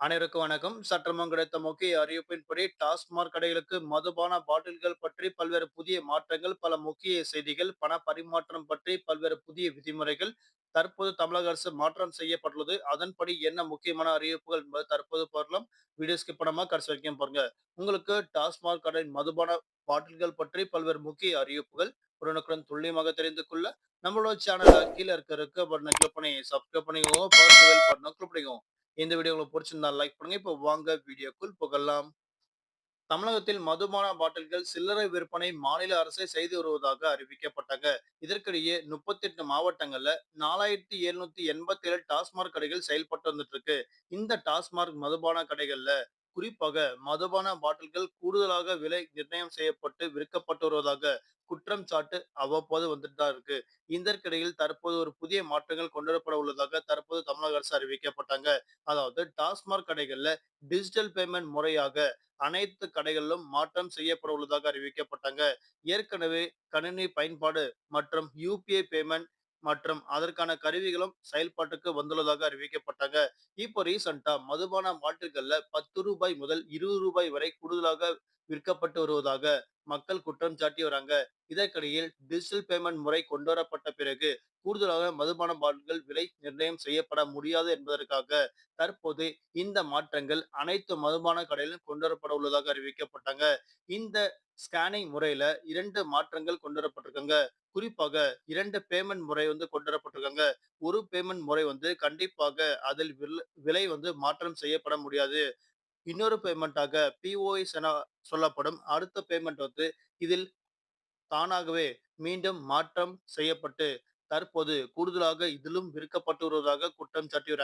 அனைவருக்கும் வணக்கம். சற்றமும் கிடைத்த முக்கிய அறிவிப்பின்படி, டாஸ்மாக் கடைகளுக்கு மதுபான பாட்டில்கள் பற்றி பல்வேறு புதிய மாற்றங்கள், பல முக்கிய செய்திகள், பண பரிமாற்றம் பற்றி பல்வேறு புதிய விதிமுறைகள் தற்போது தமிழக அரசு மாற்றம் செய்யப்பட்டுள்ளது. அதன்படி என்ன முக்கியமான அறிவிப்புகள் என்பது தற்போது பார்க்கலாம். வீடியோ ஸ்கிப் பண்ணாம கடைசி வரைக்கும் பாருங்க. உங்களுக்கு டாஸ்மாக் கடை மதுபான பாட்டில்கள் பற்றி பல்வேறு முக்கிய அறிவிப்புகள் உடனுக்குடன் துல்லியமாக தெரிந்து கொள்ள நம்மளோட சேனல் கீழ இருக்க இருக்க பட்டனை கிளிக் பண்ணி சப்ஸ்கிரைப் பண்ணிக்கோங்க. பட்டனை கிளிக் பண்ணிக்கோங்க. இந்த வீடியோ உங்களுக்கு பிடிச்சிருந்தா லைக் பண்ணுங்க. இப்போ வாங்க வீடியோக்குள் புகழலாம். தமிழகத்தில் மதுபான பாட்டில்கள் சில்லறை விற்பனை மாநில அரசே செய்து வருவதாக அறிவிக்கப்பட்டாங்க. இதற்கிடையே 38 மாவட்டங்கள்ல 4787 டாஸ்மாக் கடைகள் செயல்பட்டு வந்துட்டு இருக்கு. இந்த டாஸ்மாக் மதுபான கடைகள்ல குறிப்பாக மதுபான பாட்டில்கள் கூடுதலாக விலை நிர்ணயம் செய்யப்பட்டு விற்கப்பட்டு வருவதாக குற்றம் சாட்டு அவ்வப்போது வந்துட்டு தான் இருக்கு. இதற்கிடையில் தற்போது ஒரு புதிய மாற்றங்கள் கொண்டுவரப்பட உள்ளதாக தற்போது தமிழக அரசு அறிவிக்கப்பட்டாங்க. அதாவது டாஸ்மாக் கடைகள்ல டிஜிட்டல் பேமெண்ட் முறையாக அனைத்து கடைகளிலும் மாற்றம் செய்யப்பட உள்ளதாக அறிவிக்கப்பட்டாங்க. ஏற்கனவே கணினி பயன்பாடு மற்றும் யுபிஐ பேமெண்ட் மற்றும் அதற்கான கருவிகளும் செயல்பாட்டுக்கு வந்துள்ளதாக அறிவிக்கப்பட்டாங்க. இப்போ ரீசண்டா மதுபான மாற்றுகள்ல பத்து ரூபாய் முதல் இருபது ரூபாய் வரை கூடுதலாக விற்கப்பட்டு வருவதாக மக்கள் குற்றம் சாட்டி வராங்க. இதற்கிடையில் டிஜிட்டல் பேமெண்ட் முறை கொண்டு வரப்பட்ட பிறகு கூடுதலாக மதுபான பாட்டில்கள் விலை நிர்ணயம் செய்யப்பட முடியாது என்பதற்காக தற்போது இந்த மாற்றங்கள் அனைத்து மதுபான கடையிலும் கொண்டு வரப்பட உள்ளதாக அறிவிக்கப்பட்டாங்க. இந்த ஸ்கேனிங் முறையில இரண்டு மாற்றங்கள் கொண்டு வரப்பட்டிருக்காங்க. குறிப்பாக இரண்டு பேமெண்ட் முறை வந்து கொண்டு வரப்பட்டிருக்காங்க. ஒரு பேமெண்ட் முறை வந்து கண்டிப்பாக அதில் விலை வந்து மாற்றம் செய்யப்பட முடியாது. இன்னொரு பேமெண்ட்டாக பிஓஎஸ் என சொல்லப்படும் அடுத்த பேமெண்ட் வந்து இதில் தானாகவே மீண்டும் மாற்றம் செய்யப்பட்டு தற்போது கூடுதலாக இதிலும் விற்கப்பட்டு வருவதாக குற்றம் சாட்டி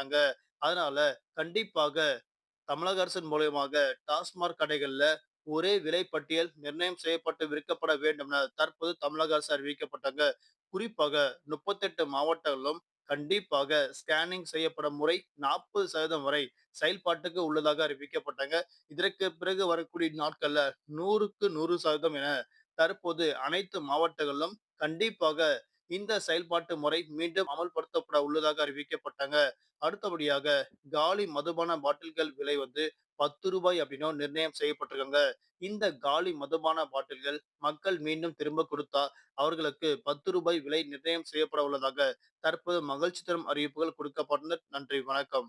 அதனால கண்டிப்பாக தமிழக அரசின் மூலியமாக டாஸ்மாக் கடைகள்ல ஒரே விலை பட்டியல் நிர்ணயம் செய்யப்பட்டு விற்கப்பட வேண்டும் என தற்போது தமிழக அரசு அறிவிக்கப்பட்டாங்க. குறிப்பாக 38 மாவட்டங்களும் கண்டிப்பாக ஸ்கேனிங் செய்யப்படும் முறை 40% வரை செயல்பாட்டுக்கு உள்ளதாக அறிவிக்கப்பட்டாங்க. இதற்கு பிறகு வரக்கூடிய நாட்கள்ல 100க்கு 100% என தற்போது அனைத்து மாவட்டங்களிலும் கண்டிப்பாக இந்த செயல்பாட்டு முறை மீண்டும் அமல்படுத்தப்பட உள்ளதாக அறிவிக்கப்பட்டாங்க. அடுத்தபடியாக காலி மதுபான பாட்டில்கள் விலை வந்து பத்து ரூபாய் அப்படின்னு நிர்ணயம் செய்யப்பட்டிருக்காங்க. இந்த காலி மதுபான பாட்டில்கள் மக்கள் மீண்டும் திரும்ப கொடுத்தா அவர்களுக்கு பத்து ரூபாய் விலை நிர்ணயம் செய்யப்பட உள்ளதாக தற்போது மகிழ்ச்சி தரும் அறிவிப்புகள் கொடுக்கப்பட்டது. நன்றி, வணக்கம்.